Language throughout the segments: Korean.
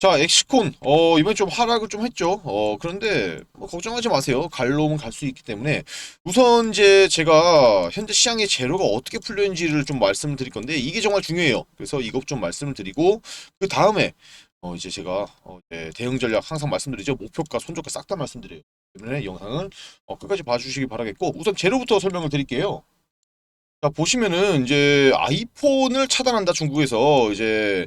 자, 엑시콘, 어, 이번에 좀 하락을 좀 했죠. 어, 그런데, 뭐, 걱정하지 마세요. 갈 놈은 갈수 있기 때문에. 우선, 이제, 제가, 현재 시장의 재료가 어떻게 풀려있는지를 좀 말씀을 드릴 건데, 이게 정말 중요해요. 그래서 이것 좀 말씀을 드리고, 그 다음에, 어, 이제 제가, 어, 이제 대응 전략 항상 말씀드리죠. 목표가, 손절가 싹 다 말씀드려요. 때문에 영상을, 어, 끝까지 봐주시기 바라겠고, 우선 재료부터 설명을 드릴게요. 자, 보시면은, 이제, 아이폰을 차단한다, 중국에서, 이제,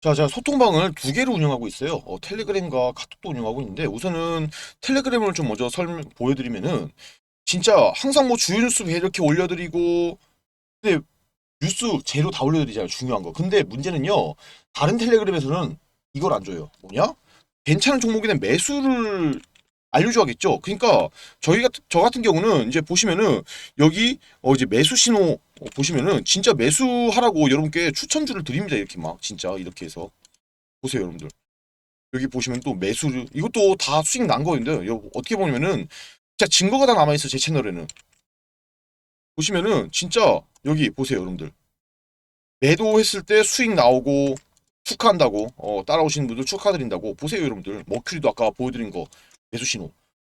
자, 제가 소통방을 두 개를 운영하고 있어요. 어, 텔레그램과 카톡도 운영하고 있는데 우선은 텔레그램을 좀 먼저 설명 보여드리면은 진짜 항상 뭐 주요 뉴스 이렇게 올려드리고 근데 뉴스 재료 다 올려드리잖아요. 중요한 거. 근데 문제는요. 다른 텔레그램에서는 이걸 안 줘요. 뭐냐? 괜찮은 종목에는 매수를 알려줘야겠죠. 그러니까 저희 같은 저 같은 경우는 이제 보시면은 여기 어 이제 매수 신호 어, 보시면은 진짜 매수하라고 여러분께 추천주를 드립니다. 이렇게 막 진짜 이렇게 해서 보세요, 여러분들. 여기 보시면 또 매수를 이것도 다 수익 난 거인데 요 어떻게 보면은 진짜 증거가 다 남아 있어 제 채널에는 보시면은 진짜 여기 보세요, 여러분들. 매도했을 때 수익 나오고 축하한다고 어, 따라오시는 분들 축하드린다고 보세요 여러분들 머큐리도 아까 보여드린 거 매수 신호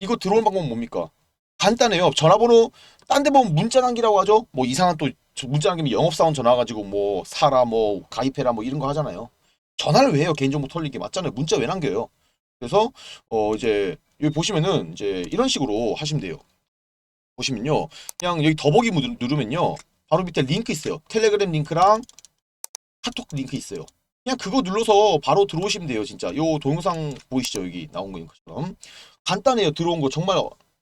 이거 들어오는 방법은 뭡니까? 간단해요. 전화번호 딴 데 보면 문자 남기라고 하죠? 뭐 이상한 또저 문자 남기면 영업사원 전화 가지고 뭐 사라 뭐 가입해라 뭐 이런 거 하잖아요. 전화를 왜 해요? 개인정보 털리게 맞잖아요. 문자 왜 남겨요? 그래서 어 이제 여기 보시면은 이제 이런 식으로 하시면 돼요. 보시면요. 그냥 여기 더보기 누르- 누르면요. 바로 밑에 링크 있어요. 텔레그램 링크랑 카톡 링크 있어요. 그냥 그거 눌러서 바로 들어오시면 돼요 진짜. 요 동영상 보이시죠? 여기 나온 거처럼 간단해요 들어온 거 정말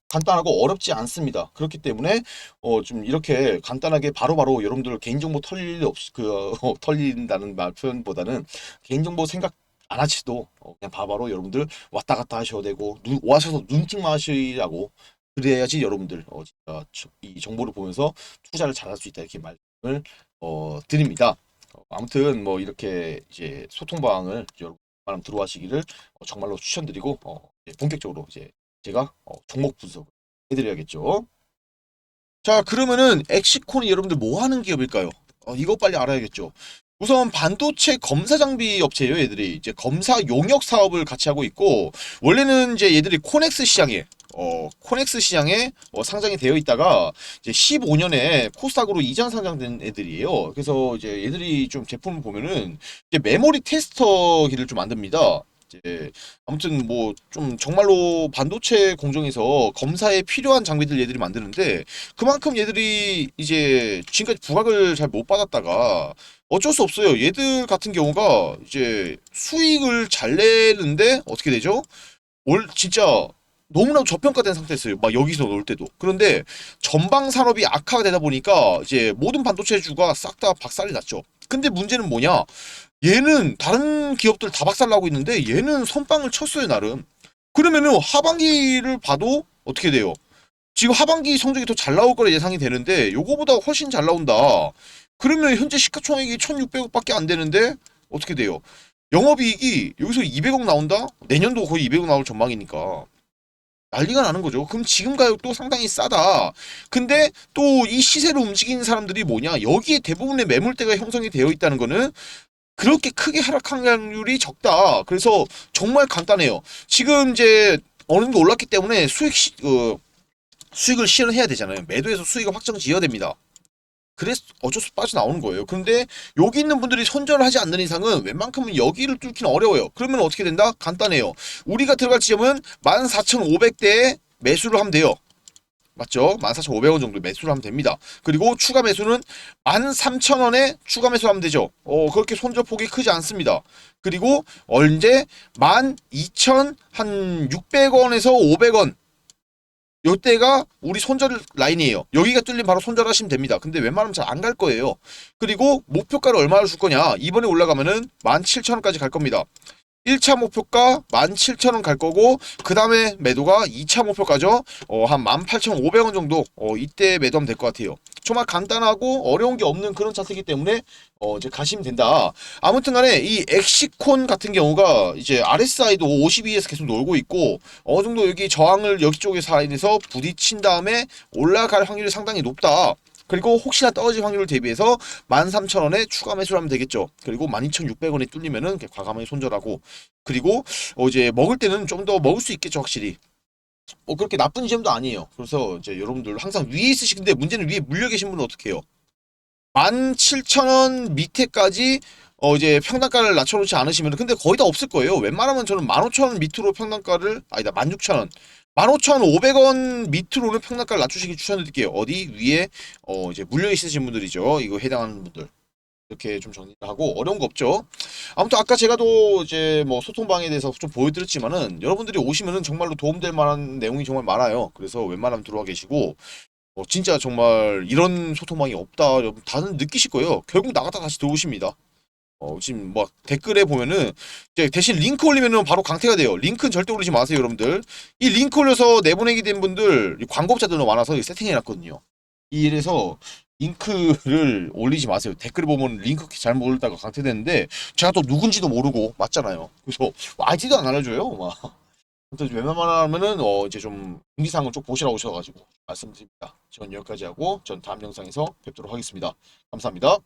간단하고 어렵지 않습니다 그렇기 때문에 어 좀 이렇게 간단하게 바로바로 여러분들 개인정보 털릴 일 없이 그 어, 털린다는 말 표현보다는 개인정보 생각 안 하시도 어, 그냥 바로바로 여러분들 왔다 갔다 하셔도 되고 눈, 와셔서 눈팅만 하시라고 그래야지 여러분들 어, 이 정보를 보면서 투자를 잘할 수 있다 이렇게 말씀을 어, 드립니다. 어, 아무튼 뭐 이렇게 이제 소통 방을 여러분 많은 들어와시기를 어, 정말로 추천드리고 어, 본격적으로 이제 제가 어, 종목 분석을 해드려야겠죠. 자 그러면은 엑시콘이 여러분들 뭐 하는 기업일까요? 어, 이거 빨리 알아야겠죠. 우선 반도체 검사 장비 업체예요, 얘들이. 이제 검사 용역 사업을 같이 하고 있고 원래는 이제 얘들이 코넥스 시장에 어, 코넥스 시장에 어, 상장이 되어 있다가 이제 15년에 코스닥으로 이전 상장된 애들이에요. 그래서 이제 얘들이 좀 제품을 보면은 이제 메모리 테스터기를 좀 만듭니다. 이제 아무튼 뭐 좀 정말로 반도체 공정에서 검사에 필요한 장비들 얘들이 만드는데 그만큼 얘들이 이제 지금까지 부각을 잘 못 받았다가 어쩔 수 없어요. 얘들 같은 경우가 이제 수익을 잘 내는데 어떻게 되죠? 올 진짜 너무나도 저평가된 상태였어요. 막 여기서 놓을 때도. 그런데 전방 산업이 악화가 되다 보니까 이제 모든 반도체주가 싹 다 박살이 났죠. 근데 문제는 뭐냐? 얘는 다른 기업들 다 박살나고 있는데 얘는 선빵을 쳤어요 나름. 그러면은 하반기를 봐도 어떻게 돼요? 지금 하반기 성적이 더 잘 나올 거라 예상이 되는데 요거보다 훨씬 잘 나온다. 그러면 현재 시가총액이 1,600억밖에 안 되는데 어떻게 돼요? 영업이익이 여기서 200억 나온다? 내년도 거의 200억 나올 전망이니까 난리가 나는 거죠. 그럼 지금 가격도 상당히 싸다. 근데 또 이 시세로 움직이는 사람들이 뭐냐? 여기에 대부분의 매물대가 형성이 되어 있다는 거는 그렇게 크게 하락한 확률이 적다. 그래서 정말 간단해요. 지금 이제 어느 정도 올랐기 때문에 수익 시, 어, 수익을 실현해야 되잖아요. 매도해서 수익을 확정 지어야 됩니다. 그래서 어쩔 수 빠져나오는 거예요. 그런데 여기 있는 분들이 손절을 하지 않는 이상은 웬만큼은 여기를 뚫기는 어려워요. 그러면 어떻게 된다? 간단해요. 우리가 들어갈 지점은 14,500대에 매수를 하면 돼요. 맞죠? 14,500원 정도 매수를 하면 됩니다. 그리고 추가 매수는 13,000원에 추가 매수를 하면 되죠. 어, 그렇게 손절폭이 크지 않습니다. 그리고 언제 12,600원에서 500원 요때가 우리 손절 라인이에요. 여기가 뚫리면 바로 손절하시면 됩니다. 근데 웬만하면 잘 안 갈 거예요. 그리고 목표가를 얼마를 줄 거냐? 이번에 올라가면은 17,000원까지 갈 겁니다. 1차 목표가 17,000원 갈 거고 그 다음에 매도가 2차 목표가죠. 어, 한 18,500원 정도 어, 이때 매도하면 될 것 같아요. 정말 간단하고 어려운 게 없는 그런 차트이기 때문에 어, 이제 가시면 된다. 아무튼 간에 이 엑시콘 같은 경우가 이제 RSI도 52에서 계속 놀고 있고 어느 정도 여기 저항을 여기 쪽에 사이에서 부딪힌 다음에 올라갈 확률이 상당히 높다. 그리고 혹시나 떨어질 확률을 대비해서 13,000원에 추가 매수를 하면 되겠죠. 그리고 12,600원에 뚫리면은 과감하게 손절하고 그리고 어 이제 먹을 때는 좀 더 먹을 수 있겠죠, 확실히. 어 그렇게 나쁜 지점도 아니에요. 그래서 이제 여러분들 항상 위에 있으시는데 문제는 위에 물려 계신 분은 어떻게 해요? 17,000원 밑에까지 어 이제 평단가를 낮춰놓지 않으시면 근데 거의 다 없을 거예요. 웬만하면 저는 15,000원 밑으로 평단가를 아니다 16,000원 15,500원 밑으로는 평단가를 낮추시기 추천드릴게요. 어디 위에 어 이제 물려 있으신 분들이죠. 이거 해당하는 분들. 이렇게 좀 정리를 하고 어려운 거 없죠. 아무튼 아까 제가 또 이제 뭐 소통방에 대해서 좀 보여드렸지만은 여러분들이 오시면은 정말로 도움될 만한 내용이 정말 많아요. 그래서 웬만하면 들어와 계시고 어, 진짜 정말 이런 소통방이 없다 여러분 다들 느끼실 거예요. 결국 나갔다 다시 들어오십니다. 어, 지금 뭐 댓글에 보면은 이제 대신 링크 올리면은 바로 강퇴가 돼요. 링크는 절대 올리지 마세요, 여러분들. 이 링크 올려서 내보내기 된 분들 이 광고업자들은 많아서 세팅해 놨거든요. 이래서 링크를 올리지 마세요. 댓글을 보면 링크 잘못 올리다가 강퇴되는데 제가 또 누군지도 모르고 맞잖아요. 그래서 아이디도 안 알려줘요. 막. 아무튼 웬만하면은 어 이제 좀 공지사항을 좀 보시라고 오셔가지고 말씀드립니다. 전 여기까지 하고 전 다음 영상에서 뵙도록 하겠습니다. 감사합니다.